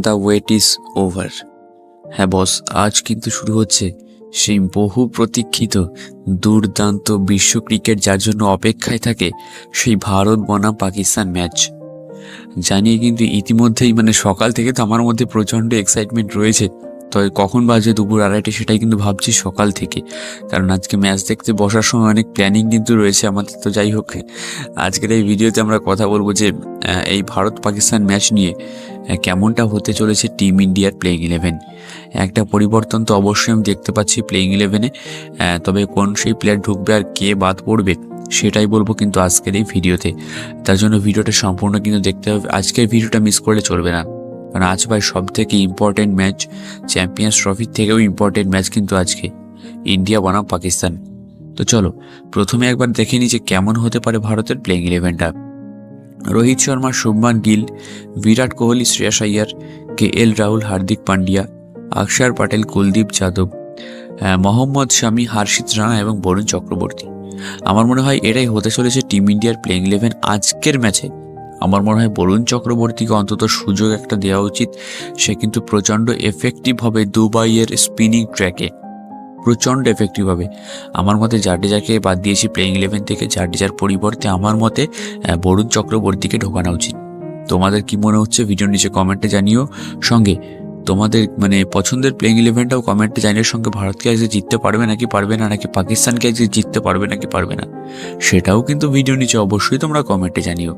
The wait is over হ্যাঁ বস আজ কিন্তু শুরু হচ্ছে সেই বহু প্রতীক্ষিত, দুর্দান্ত বিশ্ব ক্রিকেট যার জন্য অপেক্ষায় থাকে সেই ভারত বনাম পাকিস্তান ম্যাচ জানিয়ে কিন্তু ইতিমধ্যেই মানে সকাল থেকে তো আমার মধ্যে প্রচণ্ড এক্সাইটমেন্ট রয়েছে। তবে কখন বাজে দুপুর আড়াইটে সেটাই কিন্তু ভাবছি সকাল থেকে। কারণ আজকে ম্যাচ দেখতে বসার সময় অনেক প্ল্যানিং কিন্তু রয়েছে আমাদের, তো যাই হোক। আজকের এই ভিডিওতে আমরা কথা বলব যে এই ভারত পাকিস্তান ম্যাচ নিয়ে কেমনটা হতে চলেছে টিম ইন্ডিয়ার প্লেইং ইলেভেন একটা পরিবর্তন তো অবশ্যই আমি দেখতে পাচ্ছি প্লেইং ইলেভেনে তবে কোন সেই প্লেয়ার ঢুকবে আর কে বাদ পড়বে, সেটাই বলব কিন্তু আজকের এই ভিডিওতে। তার জন্য ভিডিওটা সম্পূর্ণ কিন্তু দেখতে হবে। আজকের ভিডিওটা মিস করলে চলবে না। কারণ আজ ভাই সব থেকে ইম্পর্টেন্ট ম্যাচ চ্যাম্পিয়ন্স ট্রফির থেকেও ইম্পর্টেন্ট ম্যাচ কিন্তু আজকে ইন্ডিয়া বনাম পাকিস্তান তো চলো, প্রথমে একবার দেখে নিই যে কেমন হতে পারে ভারতের প্লেইং ইলেভেনটা রোহিত শর্মা, শুভমান গিল, বিরাট কোহলি, শ্রেয়াস আইয়ার, কে এল রাহুল, হার্দিক পান্ডিয়া অক্ষর প্যাটেল কুলদীপ যাদব মোহাম্মদ শামি, হার্ষিত রানা এবং বরুণ চক্রবর্তী। আমার মনে হয় এটাই হতে চলেছে টিম ইন্ডিয়ার প্লেইং ইলেভেন আজকের ম্যাচে আমার মনে হয় বরুণ চক্রবর্তীকে অন্তত সুযোগ একটা দেওয়া উচিত। সে কিন্তু প্রচণ্ড এফেক্টিভ হবে দুবাইয়ের স্পিনিং ট্র্যাকে প্রচণ্ড এফেক্টিভ হবে। আমার মতে জাডেজাকে বাদ দিয়েছি প্লেইং ইলেভেন থেকে। জাডেজার পরিবর্তে আমার মতে বরুণ চক্রবর্তীকে ঢোকানো উচিত। তোমাদের কি মনে হচ্ছে? ভিডিওর নিচে কমেন্টে জানিও। সঙ্গে, তোমাদের মানে পছন্দের প্লেইং ইলেভেনটাও কমেন্টে জানিয়ে সঙ্গে ভারতকে আজকে জিততে পারবে নাকি পারবে না? নাকি পাকিস্তানকে আজকে জিততে পারবে নাকি পারবে না? সেটাও কিন্তু ভিডিও নিচে অবশ্যই তোমরা কমেন্টে জানিও।